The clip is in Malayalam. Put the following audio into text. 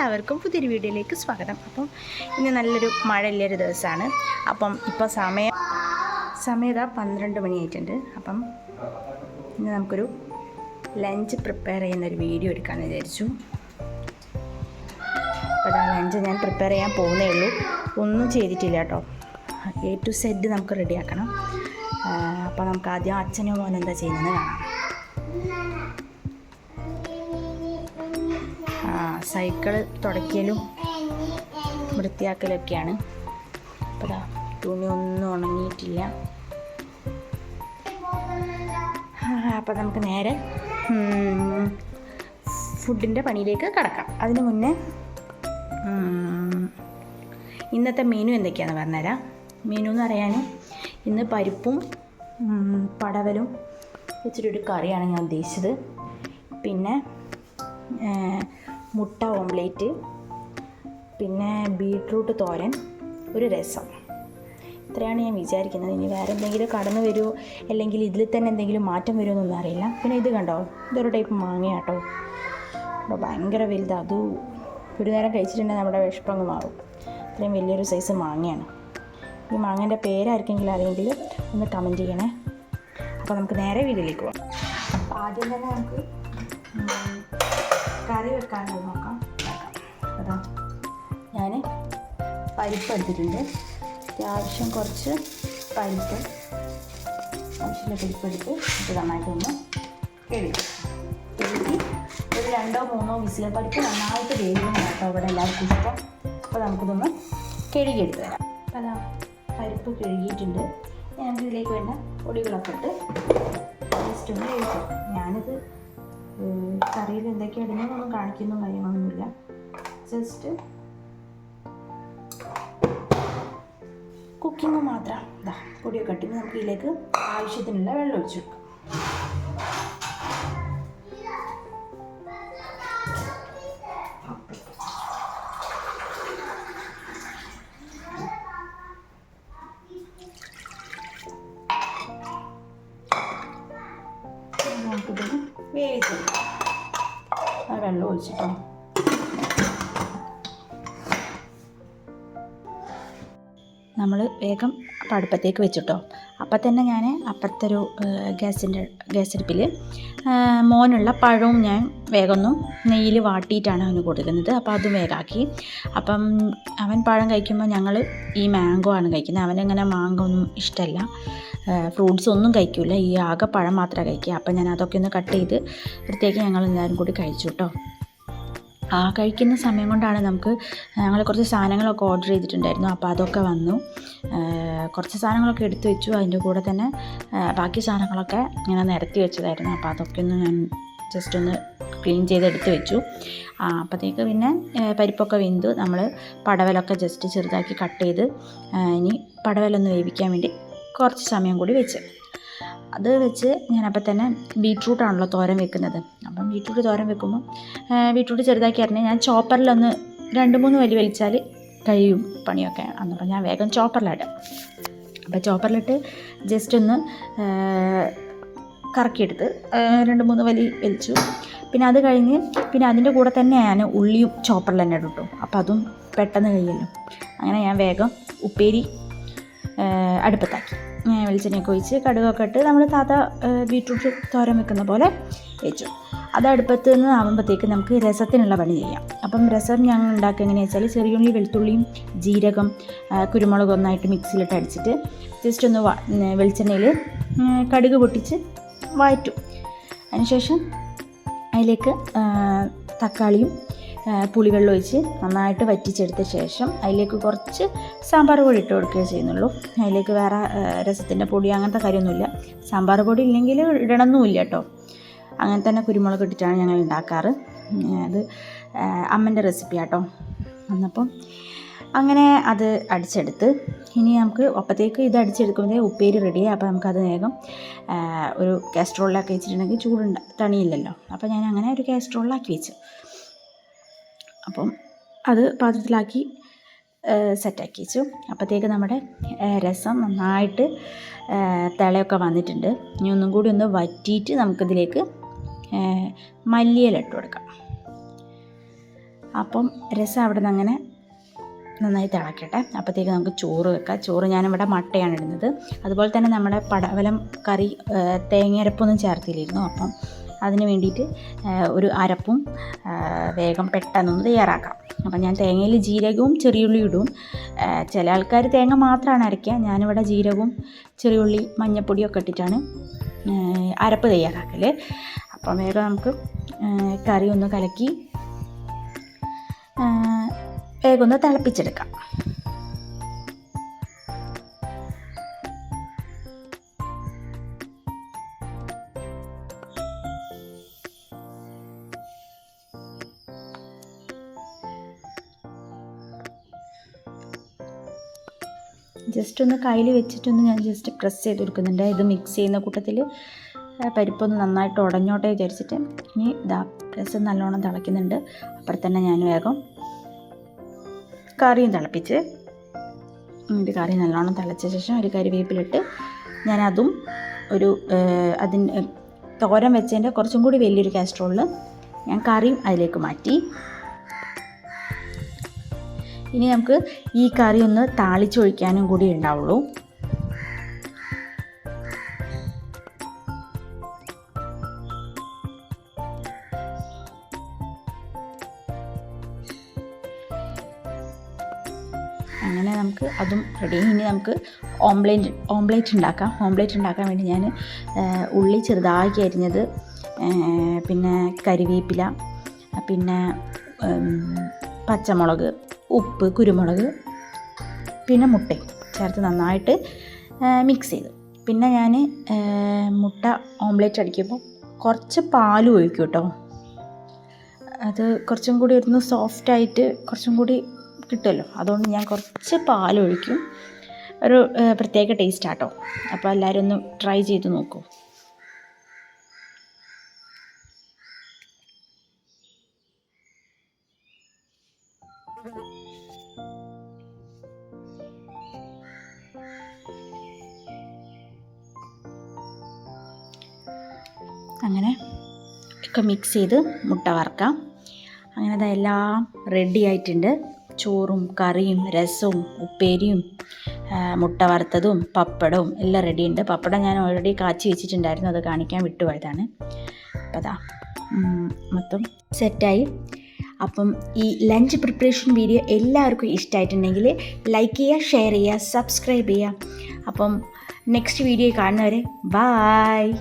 എല്ലാവർക്കും പുതിയൊരു വീഡിയോയിലേക്ക് സ്വാഗതം. അപ്പം ഇന്ന് നല്ലൊരു മഴയുള്ളൊരു ദിവസമാണ്. അപ്പം ഇപ്പോൾ സമയം സമയം ഇതാ പന്ത്രണ്ട് മണിയായിട്ടുണ്ട്. അപ്പം ഇന്ന് നമുക്കൊരു ലഞ്ച് പ്രിപ്പയർ ചെയ്യുന്ന ഒരു വീഡിയോ എടുക്കാമെന്ന് വിചാരിച്ചു. അപ്പോൾ ആ ലഞ്ച് ഞാൻ പ്രിപ്പയർ ചെയ്യാൻ പോകുന്നേ ഉള്ളൂ. ഒന്നും ചെയ്തിട്ടില്ല കേട്ടോ. എ ടു സെഡ് നമുക്ക് റെഡിയാക്കണം അപ്പോൾ നമുക്ക് ആദ്യം അച്ഛനും മോനും എന്താ ചെയ്യുന്നത് കാണാം. ആ സൈക്കിൾ തുടയ്ക്കലും വൃത്തിയാക്കലൊക്കെയാണ്. അപ്പോൾ ദാ തുണി ഒന്നും ഉണങ്ങിയിട്ടില്ല. അപ്പോൾ നമുക്ക് നേരെ ഫുഡിന്റെ പണിയിലേക്ക് കടക്കാം. അതിന് മുന്നേ ഇന്നത്തെ മെനു എന്തൊക്കെയാണെന്ന് പറഞ്ഞുതരാം. മെനു എന്ന് പറയാൻ ഇന്ന് പരിപ്പും പടവലും വെച്ചിട്ടൊരു കറിയാണ് ഞാൻ ഉദ്ദേശിച്ചത്. പിന്നെ മുട്ട ഓംലേറ്റ് പിന്നെ ബീട്രൂട്ട് തോരൻ ഒരു രസം. ഇത്രയാണ് ഞാൻ വിചാരിക്കുന്നത്. ഇനി വേറെ എന്തെങ്കിലും കടന്നു വരുമോ? അല്ലെങ്കിൽ ഇതിൽ തന്നെ എന്തെങ്കിലും മാറ്റം വരുമോ എന്നൊന്നും അറിയില്ല. പിന്നെ ഇത് കണ്ടോ? ഇതൊരു ടൈപ്പ് മാങ്ങയാട്ടോ. അപ്പോൾ ഭയങ്കര വലുത്. അത് ഒരു നേരം കഴിച്ചിട്ടുണ്ടെങ്കിൽ നമ്മുടെ വിഷപ്പങ്ങ് മാറും. ഇത്രയും വലിയൊരു സൈസ് മാങ്ങയാണ്. ഈ മാങ്ങേന്റെ പേരായിരിക്കെങ്കിലും അറിയെങ്കിൽ ഒന്ന് കമന്റ് ചെയ്യണേ. അപ്പോൾ നമുക്ക് നേരെ വീട്ടിലേക്ക് പോകാം. അപ്പോൾ ആദ്യം തന്നെ നമുക്ക് കറി വെക്കാനുള്ളത് നോക്കാം. അതാ. ഞാൻ പരിപ്പ് എടുത്തിട്ടുണ്ട്. അത്യാവശ്യം കുറച്ച് പരിപ്പ് ആവശ്യമുള്ള പരിപ്പ് എടുത്ത് ഇത് നന്നായിട്ടൊന്ന് കഴുകി. കഴുകി ഒരു രണ്ടോ മൂന്നോ വിസിൽ പരിപ്പ് നന്നായിട്ട് വേവിക്കണം കേട്ടോ ഇവിടെ എല്ലാവർക്കും ഇഷ്ടം. അപ്പോൾ നമുക്കിതൊന്ന് കഴുകിയെടുത്ത് തരാം അപ്പോൾ അതാ പരിപ്പ് കഴുകിയിട്ടുണ്ട്. ഞാൻ ഇതിലേക്ക് വേണ്ട പൊടികളൊക്കെ ഇട്ട് ജസ്റ്റ് ഒന്ന് വേവിച്ചു ഞാനിത് കറിയിൽ എന്തൊക്കെയാണ് ഇടുന്നതെന്നൊന്നും കാണിക്കുന്ന കാര്യങ്ങളൊന്നുമില്ല. ജസ്റ്റ് കുക്കിംഗ് മാത്രം. ഇതാ പൊടിയൊക്കെ ഇട്ടിട്ട് നമുക്ക് ഇതിലേക്ക് ആവശ്യത്തിനുള്ള വെള്ളം ഒഴിച്ചു കൊടുക്കാം. ആ വെള്ളം ഒഴിച്ചിട്ടോ? നമ്മൾ വേഗം അടുപ്പത്തേക്ക് വെച്ചിട്ടോ. അപ്പം തന്നെ ഞാൻ അപ്പുറത്തെ ഒരു ഗ്യാസിന്റെ ഗ്യാസ് അടുപ്പിൽ മോനുള്ള പഴവും ഞാൻ വേഗം ഒന്നും നെയ്യിൽ വാട്ടിയിട്ടാണ് അവന് കൊടുക്കുന്നത്. അപ്പോൾ അതും വേഗമാക്കി അപ്പം അവൻ പഴം കഴിക്കുമ്പോൾ ഞങ്ങൾ ഈ മാംഗോ ആണ് കഴിക്കുന്നത് അവനങ്ങനെ മാംഗോ ഒന്നും ഇഷ്ടമല്ല ഫ്രൂട്ട്സ് ഒന്നും കഴിക്കില്ല ഈ ആകെ പഴം മാത്രമേ കഴിക്കുക അപ്പം ഞാൻ അതൊക്കെ ഒന്ന് കട്ട് ചെയ്ത് അടുത്തേക്ക് ഞങ്ങൾ എല്ലാവരും കൂടി കഴിച്ചു കേട്ടോ ആ കഴിക്കുന്ന സമയം കൊണ്ടാണ് നമുക്ക് ഞങ്ങൾ കുറച്ച് സാധനങ്ങളൊക്കെ ഓർഡർ ചെയ്തിട്ടുണ്ടായിരുന്നു. അപ്പോൾ അതൊക്കെ വന്നു. കുറച്ച് സാധനങ്ങളൊക്കെ എടുത്തു വെച്ചു. അതിന്റെ കൂടെ തന്നെ ബാക്കി സാധനങ്ങളൊക്കെ ഇങ്ങനെ നിരത്തി വെച്ചതായിരുന്നു. അപ്പോൾ അതൊക്കെ ഒന്ന് ഞാൻ ജസ്റ്റ് ഒന്ന് ക്ലീൻ ചെയ്ത് എടുത്ത് വെച്ചു. ആ അപ്പോഴത്തേക്ക് പിന്നെ പരിപ്പൊക്കെ വെന്തു. നമ്മൾ പടവലൊക്കെ ജസ്റ്റ് ചെറുതാക്കി കട്ട് ചെയ്ത് ഇനി പടവലൊന്ന് വേവിക്കാൻ വേണ്ടി കുറച്ച് സമയം കൂടി വെച്ച്. അത് വെച്ച് ഞാനപ്പോൾ തന്നെ ബീട്രൂട്ടാണല്ലോ തോരൻ വെക്കുന്നത്. അപ്പം ബീട്രൂട്ട് തോരൻ വെക്കുമ്പോൾ ബീട്രൂട്ട് ചെറുതാക്കി അറിഞ്ഞാൽ ഞാൻ ചോപ്പറിലൊന്ന് രണ്ട് മൂന്ന് വലി വലിച്ചാൽ കഴിയും പണിയൊക്കെ അന്നപ്പം ഞാൻ വേഗം ചോപ്പറിലിടാം അപ്പോൾ ചോപ്പറിലിട്ട് ജസ്റ്റ് ഒന്ന് കറക്കിയെടുത്ത് രണ്ട് മൂന്ന് വലി വലിച്ചു. പിന്നെ അത് കഴിഞ്ഞ് പിന്നെ അതിന്റെ കൂടെ തന്നെ ഞാൻ ഉള്ളിയും ചോപ്പറിൽ തന്നെ ഇട്ടു അപ്പോൾ അതും പെട്ടെന്ന് കഴിയല്ലോ. അങ്ങനെ ഞാൻ വേഗം ഉപ്പേരി അടുപ്പത്താക്കി. വെളിച്ചെണ്ണയൊക്കെ ഒഴിച്ച് കടുകൊക്കെ ഇട്ട് നമ്മൾ ആ, ബീട്രൂട്ട് തോരൻ വെക്കുന്ന പോലെ വെച്ചു അത് അടുപ്പത്ത് നിന്ന് ആകുമ്പോഴത്തേക്ക് നമുക്ക് രസത്തിനുള്ള പണി ചെയ്യാം. അപ്പം രസം ഞങ്ങൾ ഉണ്ടാക്കുക എങ്ങനെയാണെന്ന് വെച്ചാൽ ചെറിയുള്ളി വെളുത്തുള്ളിയും ജീരകം കുരുമുളകും ഒന്നായിട്ട് മിക്സിയിലിട്ട് അടിച്ചിട്ട് ജസ്റ്റ് ഒന്ന് വെളിച്ചെണ്ണയിൽ കടുക് പൊട്ടിച്ച് വഴറ്റും. അതിനുശേഷം അതിലേക്ക് തക്കാളിയും പുളിവെള്ളം ഒഴിച്ച് നന്നായിട്ട് വറ്റിച്ചെടുത്ത ശേഷം അതിലേക്ക് കുറച്ച് സാമ്പാർ പൊടി ഇട്ട് കൊടുക്കുകയേ ചെയ്യുന്നുള്ളൂ. അതിലേക്ക് വേറെ രസത്തിന്റെ പൊടി അങ്ങനത്തെ കാര്യമൊന്നുമില്ല. സാമ്പാർ പൊടി ഇല്ലെങ്കിൽ ഇടണമെന്നുമില്ല കേട്ടോ. അങ്ങനെ തന്നെ കുരുമുളക് ഇട്ടിട്ടാണ് ഞങ്ങൾ ഉണ്ടാക്കാറ്. അത് അമ്മന്റെ റെസിപ്പി ആട്ടോ. എന്നപ്പം അങ്ങനെ അത് അടിച്ചെടുത്ത് ഇനി നമുക്ക് ഒപ്പത്തേക്ക് ഇത് അടിച്ചെടുക്കുമ്പോഴേ ഉപ്പേരി റെഡിയായി അപ്പോൾ നമുക്കത് വേഗം ഒരു കാസ്ട്രോളിലാക്കി വെച്ചിട്ടുണ്ടെങ്കിൽ ചൂടുണ്ട തണിയില്ലല്ലോ. അപ്പോൾ ഞാൻ അങ്ങനെ ഒരു കാസ്ട്രോളിലാക്കി വെച്ചു. അപ്പം അത് പാത്രത്തിലാക്കി സെറ്റാക്കി വെച്ചു അപ്പോഴത്തേക്ക് നമ്മുടെ രസം നന്നായിട്ട് തിളയൊക്കെ വന്നിട്ടുണ്ട്. ഇനി ഒന്നും കൂടി ഒന്ന് വറ്റിയിട്ട് നമുക്കിതിലേക്ക് മല്ലിയില ഇട്ട് കൊടുക്കാം. അപ്പം രസം അവിടെ നിന്ന് അങ്ങനെ നന്നായി തിളക്കട്ടെ. അപ്പോഴത്തേക്ക് നമുക്ക് ചോറ് വെക്കാം. ചോറ് ഞാനിവിടെ മട്ടയാണ് ഇടുന്നത്. അതുപോലെ തന്നെ നമ്മുടെ പടവലം കറി തേങ്ങയരപ്പൊന്നും ചേർത്തില്ലായിരുന്നു. അപ്പം അതിന് വേണ്ടിയിട്ട് ഒരു അരപ്പും വേഗം പെട്ടെന്നൊന്ന് തയ്യാറാക്കാം. അപ്പം ഞാൻ തേങ്ങയിൽ ജീരകവും ചെറിയുള്ളി ഇടും. ചില ആൾക്കാർ തേങ്ങ മാത്രമാണ് അരയ്ക്കുക. ഞാനിവിടെ ജീരകവും ചെറിയുള്ളി മഞ്ഞപ്പൊടിയൊക്കെ ഇട്ടിട്ടാണ് അരപ്പ് തയ്യാറാക്കൽ അപ്പം വേഗം നമുക്ക് കറി ഒന്ന് കലക്കി വേഗം ഒന്ന് തിളപ്പിച്ചെടുക്കാം. ജസ്റ്റ് ഒന്ന് കയ്യിൽ വെച്ചിട്ടൊന്ന് ഞാൻ ജസ്റ്റ് പ്രസ് ചെയ്ത് കൊടുക്കുന്നുണ്ട് ഇത് മിക്സ് ചെയ്യുന്ന കൂട്ടത്തിൽ പരിപ്പൊന്ന് നന്നായിട്ട് ഉടഞ്ഞോട്ടെ വിചാരിച്ചിട്ട് ഇനി ഇതാ രസം നല്ലോണം തിളയ്ക്കുന്നുണ്ട്. അപ്പോൾ തന്നെ ഞാൻ വേഗം കറിയും തിളപ്പിച്ച് ഇത് കറി നല്ലോണം തിളച്ച ശേഷം ഒരു കരിവേപ്പിലിട്ട് ഞാനതും ഒരു അതിന് തോരൻ വെച്ചതിന്റെ കുറച്ചും കൂടി വലിയൊരു കാസ്ട്രോളിൽ ഞാൻ കറിയും അതിലേക്ക് മാറ്റി. ഇനി നമുക്ക് ഈ കറി ഒന്ന് താളിച്ചൊഴിക്കാനും കൂടി ഉണ്ടാവുള്ളൂ. അങ്ങനെ നമുക്ക് അതും റെഡി ഇനി നമുക്ക് ഓംലേറ്റ് ഓംലേറ്റ് ഉണ്ടാക്കാം. ഓംലേറ്റ് ഉണ്ടാക്കാൻ വേണ്ടി ഞാൻ ഉള്ളി ചെറുതാക്കി അരിഞ്ഞത് പിന്നെ കരിവേപ്പില പിന്നെ പച്ചമുളക് ഉപ്പ് കുരുമുളക് പിന്നെ മുട്ട ചേർത്ത് നന്നായിട്ട് മിക്സ് ചെയ്തു. പിന്നെ ഞാൻ മുട്ട ഓംലേറ്റ് അടിക്കുമ്പോൾ കുറച്ച് പാൽ ഒഴിക്കും കേട്ടോ അത് കുറച്ചും കൂടി ഒന്ന് സോഫ്റ്റായിട്ട് കുറച്ചും കൂടി കിട്ടുമല്ലോ അതുകൊണ്ട് ഞാൻ കുറച്ച് പാൽ ഒഴിക്കും. ഒരു പ്രത്യേക ടേസ്റ്റ് ആട്ടോ അപ്പോൾ എല്ലാവരും ഒന്ന് ട്രൈ ചെയ്ത് നോക്കൂ. അങ്ങനെ ഒക്കെ മിക്സ് ചെയ്ത് മുട്ട വറക്കാം. അങ്ങനെ അതെല്ലാം റെഡി ആയിട്ടുണ്ട്. ചോറും കറിയും രസവും ഉപ്പേരിയും മുട്ട വറുത്തതും പപ്പടവും എല്ലാം റെഡിയുണ്ട് പപ്പടം ഞാൻ ഓൾറെഡി കാച്ചി വെച്ചിട്ടുണ്ടായിരുന്നു. അത് കാണിക്കാൻ വിട്ടുപോയതാണ് അപ്പോൾ അതാ മൊത്തം സെറ്റായി അപ്പം ഈ ലഞ്ച് പ്രിപ്പറേഷൻ വീഡിയോ എല്ലാവർക്കും ഇഷ്ടമായിട്ടുണ്ടെങ്കിൽ ലൈക്ക് ചെയ്യുക ഷെയർ ചെയ്യുക സബ്സ്ക്രൈബ് ചെയ്യുക. അപ്പം നെക്സ്റ്റ് വീഡിയോ കാണുന്നവരെ ബായ്